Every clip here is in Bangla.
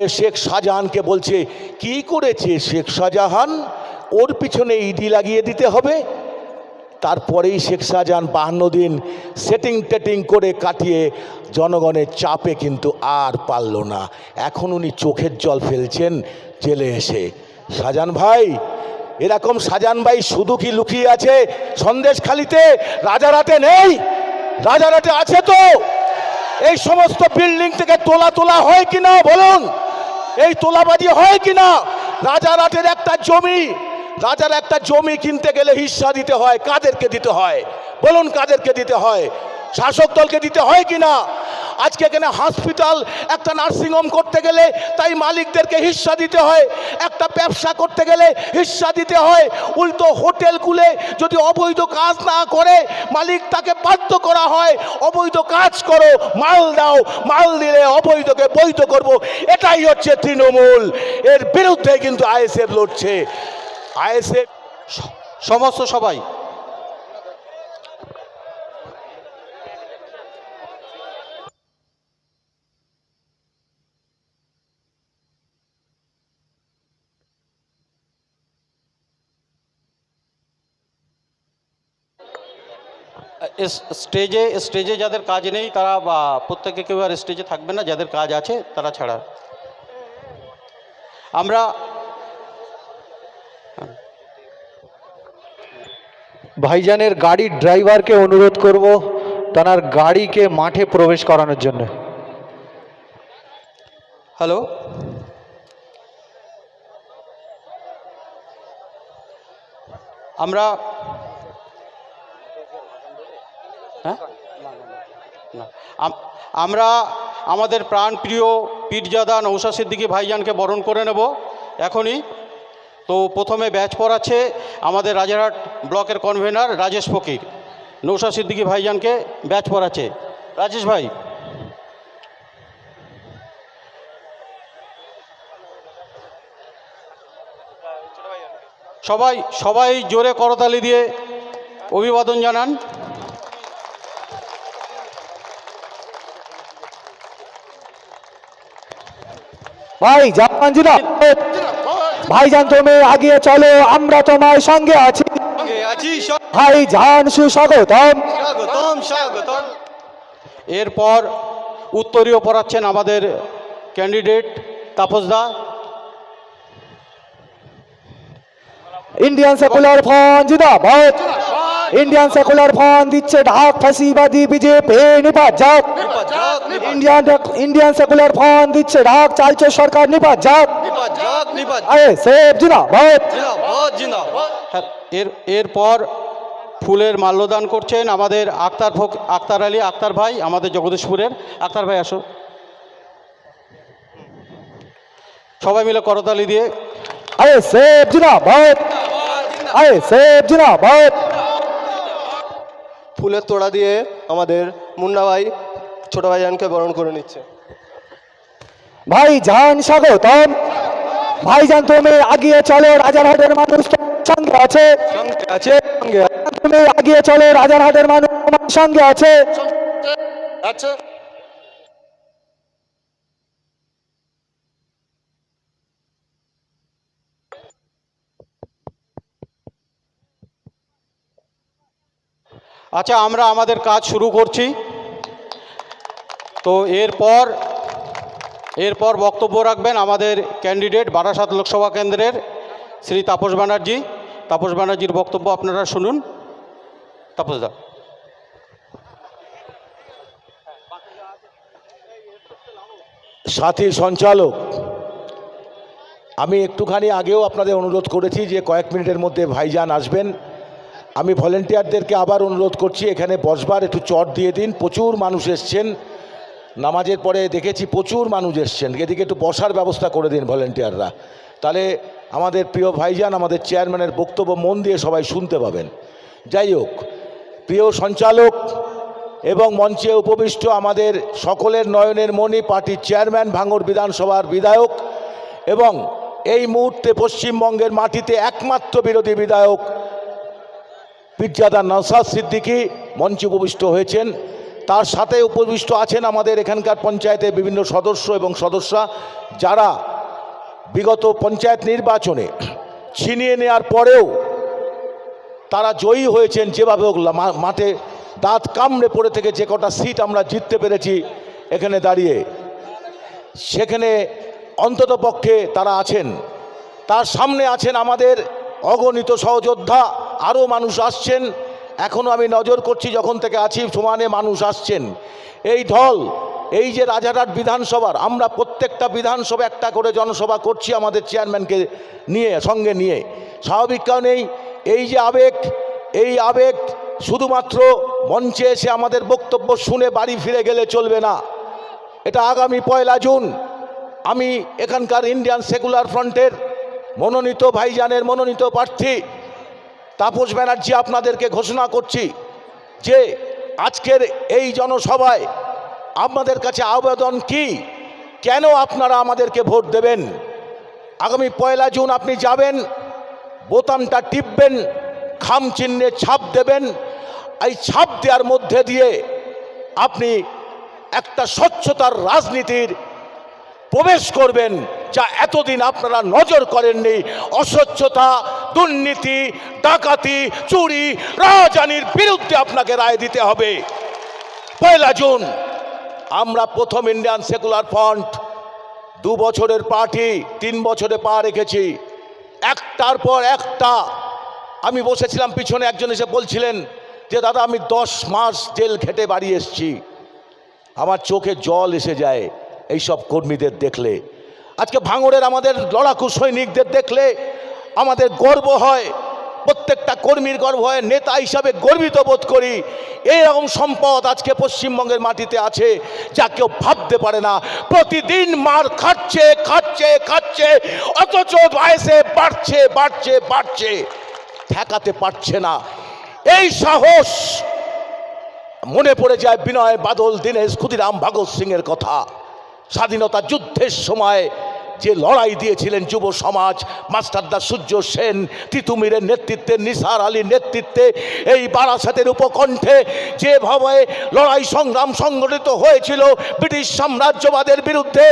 শেখ শাহজাহানকে বলছে, কি করেছে শেখ শাহজাহান? ওর পিছনে ইডি লাগিয়ে দিতে হবে। তারপরেই শেখ শাহজাহান বাহান্ন দিন সেটিং টেটিং করে কাটিয়ে জনগণের চাপে কিন্তু আর পারল না। এখন উনি চোখের জল ফেলছেন জেলে এসে। শাহজাহান ভাই, এরকম শাহজাহান ভাই শুধু কি লুকিয়ে আছে সন্দেশখালিতে রাজারাতে নেই রাজারাতে আছে তো? এই সমস্ত বিল্ডিং থেকে তোলা তোলা হয় কিনা বলুন। এই তোলাবাজি হয় কিনা? রাজারহাটের একটা জমি। রাজার একটা জমি কিনতে গেলে হিস্সা দিতে হয়, কাদেরকে দিতে হয়? বলুন কাদেরকে দিতে হয়? শাসক দলকে দিতে হয় কিনা? আজকে এখানে হসপিটাল একটা নার্সিংহোম করতে গেলে তাই মালিকদেরকে হিস্সা দিতে হয়, একটা ব্যবসা করতে গেলে হিস্সা দিতে হয়, উল্টো হোটেল খুলে যদি অবৈধ কাজ না করে, মালিক তাকে বাধ্য করা হয়, অবৈধ কাজ করো, মাল দাও, মাল দিলে অবৈধকে বৈধ করব, এটাই হচ্ছে তৃণমূল। এর বিরুদ্ধে কিন্তু আইএসএফ লড়ছে। আইএসএফ, সমস্ত সবাই। স্টেজে স্টেজে যাদের কাজ নেই, তারা বা প্রত্যেকে কেউ আর স্টেজে থাকবে না, যাদের কাজ আছে, তারা ছাড়া। আমরা ভাইজানের গাড়ির ড্রাইভারকে অনুরোধ করব তার গাড়িকে মাঠে প্রবেশ করানোর জন্য। হ্যালো? আমরা হ্যাঁ? আমরা আমাদের প্রাণপ্রিয় পীরজাদা নৌসা সিদ্দিকী ভাইজানকে বরণ করে নেব এখনই। তো প্রথমে ব্যাচ পড়াচ্ছে আমাদের রাজারহাট ব্লকের কনভেনার রাজেশ ফকির। নৌসা সিদ্দিকী ভাইজানকে ব্যাচ পড়াচ্ছে। রাজেশ ভাই। সবাই সবাই জোরে করতালি দিয়ে অভিবাদন জানান। ভাই জাপান জিন্দাবাদ ভাইজান তুমি আগিয়ে চলো আমরা তোমার সঙ্গে আছি। ভাই জান সুস্বাগতম। স্বাগতম স্বাগতম। এরপর উত্তরীয় পড়াচ্ছেন আমাদের ক্যান্ডিডেট তাপসদা ইন্ডিয়ান সেকুলার ফ্রন্ট জিন্দাবাদ। ইন্ডিয়ান সেকুলার ফ্রন্ট দিচ্ছে ঢাক ফাঁসিবাদী বিজেপি নিপাত যাক। ইন্ডিয়ান ইন্ডিয়ান সেকুলার ফ্রন্ট দিচ্ছে ঢাক চাইছে সরকার নিপাত যাক। আয়ে সেব জিন্দাবাদ। হ্যাঁ, এর এরপর ফুলের মাল্যদান করছেন আমাদের আক্তার ফক আক্তার আলী আক্তার ভাই আমাদের জগদীশপুরের। আক্তার ভাই আসো। সবাই মিলে করতালি দিয়ে। আয়ে সেব জিন্দাবাদ। আয়ে সেব জিন্দাবাদ। ফুলের তোড়া দিয়ে আমাদের মুন্না ভাই ছোট ভাইজানকে বরণ করে নিচ্ছে। ভাই জান স্বাগত ভাই ভাইজান তুমি আগিয়ে চলো রাজারহাটের মানুষ সঙ্গে আছে। সঙ্গে আছে সঙ্গে তুমি আগিয়ে চলো রাজারহাটের মানুষ সঙ্গে আছে। আছে। আচ্ছা আমরা আমাদের কাজ শুরু করছি। তো এরপর এরপর বক্তব্য রাখবেন আমাদের ক্যান্ডিডেট বারাসাত লোকসভা কেন্দ্রের শ্রী তাপস ব্যানার্জি। তাপস ব্যানার্জির বক্তব্য আপনারা শুনুন। তাপসদা সাথী সঞ্চালক, আমি একটুখানি আগেও আপনাদের অনুরোধ করেছি যে কয়েক মিনিটের মধ্যে ভাইজান আসবেন। আমি ভলেন্টিয়ারদেরকে আবার অনুরোধ করছি, এখানে বসবার একটু চট দিয়ে দিন। প্রচুর মানুষ এসছেন। নামাজের পরে দেখেছি প্রচুর মানুষ এসছেন। এদিকে একটু বসার ব্যবস্থা করে দিন ভলেন্টিয়াররা। তাহলে আমাদের প্রিয় ভাইজান, আমাদের চেয়ারম্যানের বক্তব্য মন দিয়ে সবাই শুনতে পাবেন। যাই হোক, প্রিয় সঞ্চালক এবং মঞ্চে উপবিষ্ট আমাদের সকলের নয়নের মণি পার্টির চেয়ারম্যান ভাঙড় বিধানসভার বিধায়ক এবং এই মুহূর্তে পশ্চিমবঙ্গের মাটিতে একমাত্র বিরোধী বিধায়ক পীরজাদা নওসাদ সিদ্দিকী মঞ্চে উপবিষ্ট হয়েছেন। তার সাথে উপবিষ্ট আছেন আমাদের এখানকার পঞ্চায়েতের বিভিন্ন সদস্য এবং সদস্যা যারা বিগত পঞ্চায়েত নির্বাচনে ছিনিয়ে নেওয়ার পরেও তারা জয়ী হয়েছেন যেভাবে হোক মাঠে দাঁত কামড়ে পড়ে থেকে যে কটা সিট আমরা জিততে পেরেছি এখানে দাঁড়িয়ে, সেখানে অন্তত পক্ষে তারা আছেন। তার সামনে আছেন আমাদের অগণিত সহযোদ্ধা আরও মানুষ আসছেন। এখনও আমি নজর করছি যখন থেকে আছি সমানে মানুষ আসছেন। এই ঢল, এই যে রাজারহাট বিধানসভার, আমরা প্রত্যেকটা বিধানসভা একটা করে জনসভা করছি আমাদের চেয়ারম্যানকে নিয়ে, সঙ্গে নিয়ে। স্বাভাবিক কারণেই এই যে আবেগ, এই আবেগ শুধুমাত্র মঞ্চে এসে আমাদের বক্তব্য শুনে বাড়ি ফিরে গেলে চলবে না। এটা আগামী পয়লা জুন। আমি এখানকার ইন্ডিয়ান সেকুলার ফ্রন্টের মনোনীত ভাইজানের মনোনীত প্রার্থী। তাপস ব্যানার্জি আপনাদেরকে ঘোষণা করছি যে আজকের এই জনসভায় আপনাদের কাছে আবেদন কি? কেন আপনারা আমাদেরকে ভোট দেবেন? আগামী পয়লা জুন আপনি যাবেন, বোতামটা টিপবেন, খাম চিহ্নে ছাপ দেবেন। এই ছাপ দেওয়ার মধ্যে দিয়ে আপনি একটা স্বচ্ছতার রাজনীতির প্রবেশ করবেন, যা এতদিন আপনারা নজর করেননি। অস্বচ্ছতা দুর্নীতি, ডাকাতি, চুরি রাজানির বিরুদ্ধে আপনাকে রায় দিতে হবে। পয়লা জুন, আমরা প্রথম ইন্ডিয়ান সেকুলার ফ্রন্ট। দু বছরের পার্টি, তিন বছরে পা রেখেছি। একটার পর একটা, আমি বসেছিলাম, পিছনে একজন এসে বলছিলেন যে, দাদা, আমি দশ মাস জেল খেটে বাড়ি এসছি। আমার চোখে জল এসে যায় এই সব কর্মীদের দেখলে। আজকে ভাঙড়ের আমাদের লড়াকু সৈনিকদের দেখলে আমাদের গর্ব হয়, প্রত্যেকটা কর্মীর গর্ব হয়, নেতা হিসাবে গর্বিত বোধ করি। এইরকম সম্পদ আজকে পশ্চিমবঙ্গের মাটিতে আছে, যা কেউ ভাবতে পারে না। প্রতিদিন মার খাচ্ছে খাচ্ছে খাচ্ছে, অথচ বয়সে বাড়ছে বাড়ছে বাড়ছে, ঠেকাতে পারছে না। এই সাহস, মনে পড়ে যায় বিনয় বাদল, দীনেশ, ক্ষুদিরাম, ভগৎ সিংয়ের কথা। স্বাধীনতা যুদ্ধের সময় যে লড়াই দিয়েছিলেন যুব সমাজ মাস্টারদা সূর্য সেন, তিতুমিরের নেতৃত্বে, নিসার আলীর নেতৃত্বে, এই বারাসাতের উপকণ্ঠে যেভাবে লড়াই সংগ্রাম সংগঠিত হয়েছিল ব্রিটিশ সাম্রাজ্যবাদের বিরুদ্ধে,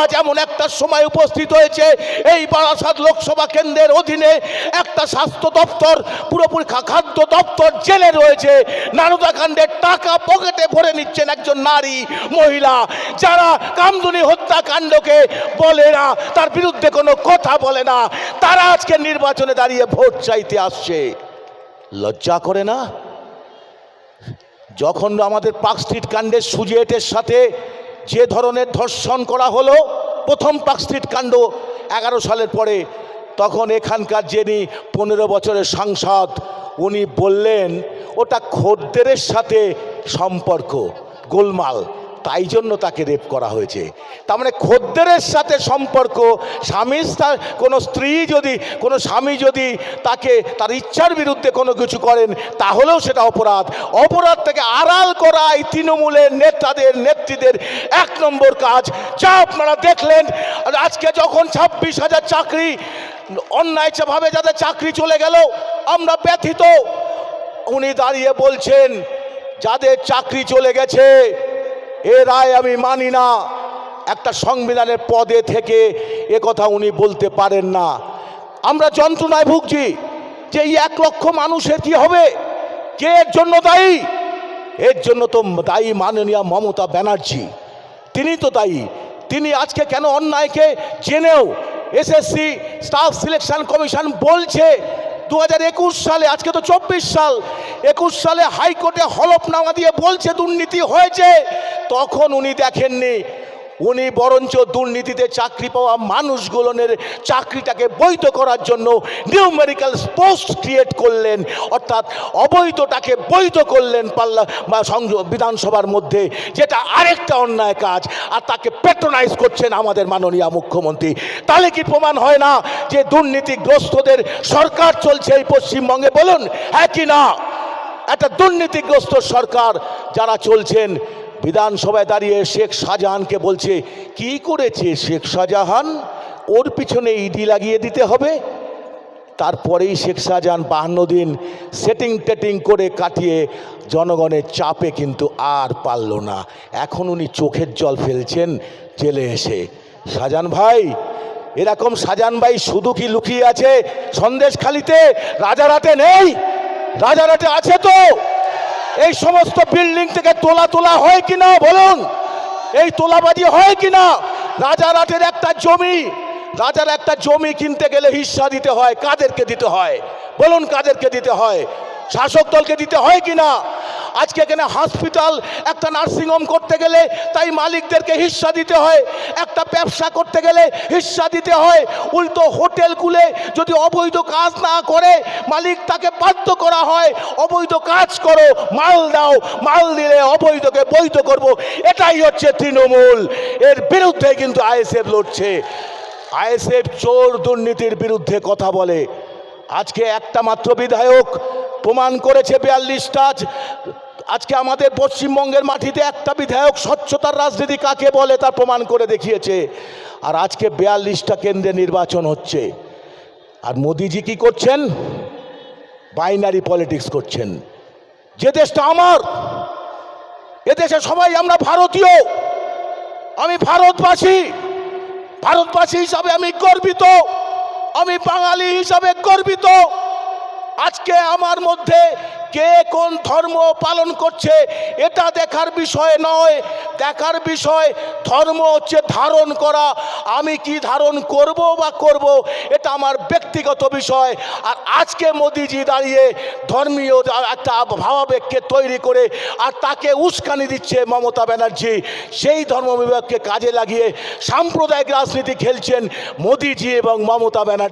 আজ এমন একটা সময় উপস্থিত হয়েছে, এই বারাসাত লোকসভা কেন্দ্রের অধীনে একটা স্বাস্থ্য দপ্তর, পুরোপুরি খাদ্য দপ্তর জেলে রয়েছে। নারদাকাণ্ডের টাকা পকেটে ভরে নিচ্ছেন একজন নারী, মহিলা, যারা কামদুনি হত্যাকাণ্ডকে বলে না। তার বিরুদ্ধে কোনো কথা বলে না। তারা আজকে নির্বাচনে দাঁড়িয়ে ভোট চাইতে আসছে। লজ্জা করে না? যখন আমাদের পার্ক স্ট্রিট কাণ্ডের সুজিয়েটের সাথে যে ধরনের ধর্ষণ করা হলো, প্রথম পার্ক স্ট্রিট কাণ্ড এগারো সালের পরে, তখন এখানকার যিনি পনেরো বছরের সাংসদ, উনি বললেন, ওটা খদ্দেরের সাথে সম্পর্ক, গোলমাল। তাই জন্য তাকে রেপ করা হয়েছে। তার মানে খদ্দেরের সাথে সম্পর্ক স্বামী কোনো স্ত্রী যদি, কোনো স্বামী যদি তাকে, তার ইচ্ছার বিরুদ্ধে কোনো কিছু করেন, তাহলেও সেটা অপরাধ। অপরাধ থেকে আড়াল করা এই তৃণমূলের নেতাদের, নেত্রীদের এক নম্বর কাজ। যা আপনারা দেখলেন, আজকে যখন ছাব্বিশ হাজার চাকরি অন্যায়ভাবে যাদের চাকরি চলে গেল, আমরা ব্যথিত। উনি দাঁড়িয়ে বলছেন, যাদের চাকরি চলে গেছে এ রায় আমি মানি না। একটা সংবিধানের পদে থেকে এ কথা উনি বলতে পারেন না। আমরা যন্ত্রণায় ভুগছি যে এই এক লক্ষ মানুষের কি হবে? কে এর জন্য দায়ী? এর জন্য তো দায়ী মাননীয় মমতা ব্যানার্জি। তিনি তো দায়ী। তিনি আজকে কেন অন্যায়কে জেনেও এসএসসি স্টাফ সিলেকশন কমিশন বলছে দু হাজার একুশ সালে, আজকে তো চব্বিশ সাল, একুশ সালে হাইকোর্টে হলফনামা দিয়ে বলছে, দুর্নীতি হয়েছে। তখন উনি দেখেননি উনি বরঞ্চ দুর্নীতিতে চাকরি পাওয়া মানুষগুলোনের চাকরিটাকে বৈধ করার জন্য নিউমেরিক্যাল পোস্ট ক্রিয়েট করলেন, অর্থাৎ অবৈধটাকে বৈধ করলেন পাল্লা বা বিধানসভার মধ্যে, যেটা আরেকটা অন্যায় কাজ, আর তাকে পেট্রোনাইজ করছেন আমাদের মাননীয় মুখ্যমন্ত্রী। তাহলে কি প্রমাণ হয় না যে দুর্নীতিগ্রস্তদের সরকার চলছে এই পশ্চিমবঙ্গে? বলুন হ্যাঁ কি না? একটা দুর্নীতিগ্রস্ত সরকার যারা চলছেন বিধানসভায় দাঁড়িয়ে শেখ শাহজাহানকে বলছে, কি করেছে শেখ শাহজাহান? ওর পিছনে ইডি লাগিয়ে দিতে হবে। তারপরেই শেখ শাহজাহান বাহান্ন দিন সেটিং টেটিং করে কাটিয়ে জনগণের চাপে কিন্তু আর পারল না। এখন উনি চোখের জল ফেলছেন জেলে এসে। শাহজাহান ভাই, এরকম শাহজাহান ভাই শুধু কি লুকিয়ে আছে সন্দেশখালিতে রাজারাটে নেই? রাজারাটে আছে তো? এই সমস্ত বিল্ডিং থেকে তোলা তোলা হয় কিনা বলুন? এই তোলাবাজি হয় কিনা? রাজারহাটের একটা জমি রাজার একটা জমি কিনতে গেলে হিস্সা দিতে হয়, কাদেরকে দিতে হয়? বলুন কাদেরকে দিতে হয়? শাসক দলকে দিতে হয় কিনা? আজকে এখানে হসপিটাল একটা নার্সিংহোম করতে গেলে তাই মালিকদেরকে হিস্সা দিতে হয়। একটা ব্যবসা করতে গেলে হিস্সা দিতে হয়। উল্টো হোটেল খুলে যদি অবৈধ কাজ না করে, মালিক তাকে বাধ্য করা হয়, অবৈধ কাজ করো, মাল দাও, মাল দিলে অবৈধকে বৈধ করব। এটাই হচ্ছে তৃণমূল। এর বিরুদ্ধে কিন্তু আইএসএফ লড়ছে। আইএসএফ চোর দুর্নীতির বিরুদ্ধে কথা বলে। আজকে একটা মাত্র বিধায়ক প্রমাণ করেছে বিয়াল্লিশটা আজকে আমাদের পশ্চিমবঙ্গের মাটিতে একটা বিধায়ক স্বচ্ছতার রাজনীতি কাকে বলে তার প্রমাণ করে দেখিয়েছে। আর আজকে বিয়াল্লিশটা কেন্দ্রে নির্বাচন হচ্ছে। আর মোদিজি কি করছেন? বাইনারি পলিটিক্স করছেন। যে দেশটা আমার এদেশে সবাই আমরা ভারতীয়। আমি ভারতবাসী। ভারতবাসী হিসাবে আমি গর্বিত। আমি বাঙালি হিসাবে গর্বিত। আজকে আমার মধ্যে কে কোন ধর্ম পালন করছে, এটা দেখার বিষয় নয়। দেখার বিষয় ধর্ম হচ্ছে ধারণ করা। আমি কি ধারণ করব বা করব, এটা আমার ব্যক্তিগত বিষয়। আর আজকে মোদিজি দাঁড়িয়ে ধর্মীয় একটা ভাবাবেগকে তৈরি করে আর তাকে উস্কানি দিচ্ছে মমতা ব্যানার্জি। সেই ধর্ম বিভাগকে কাজে লাগিয়ে সাম্প্রদায়িক রাজনীতি খেলছেন মোদিজি এবং মমতা ব্যানার্জি।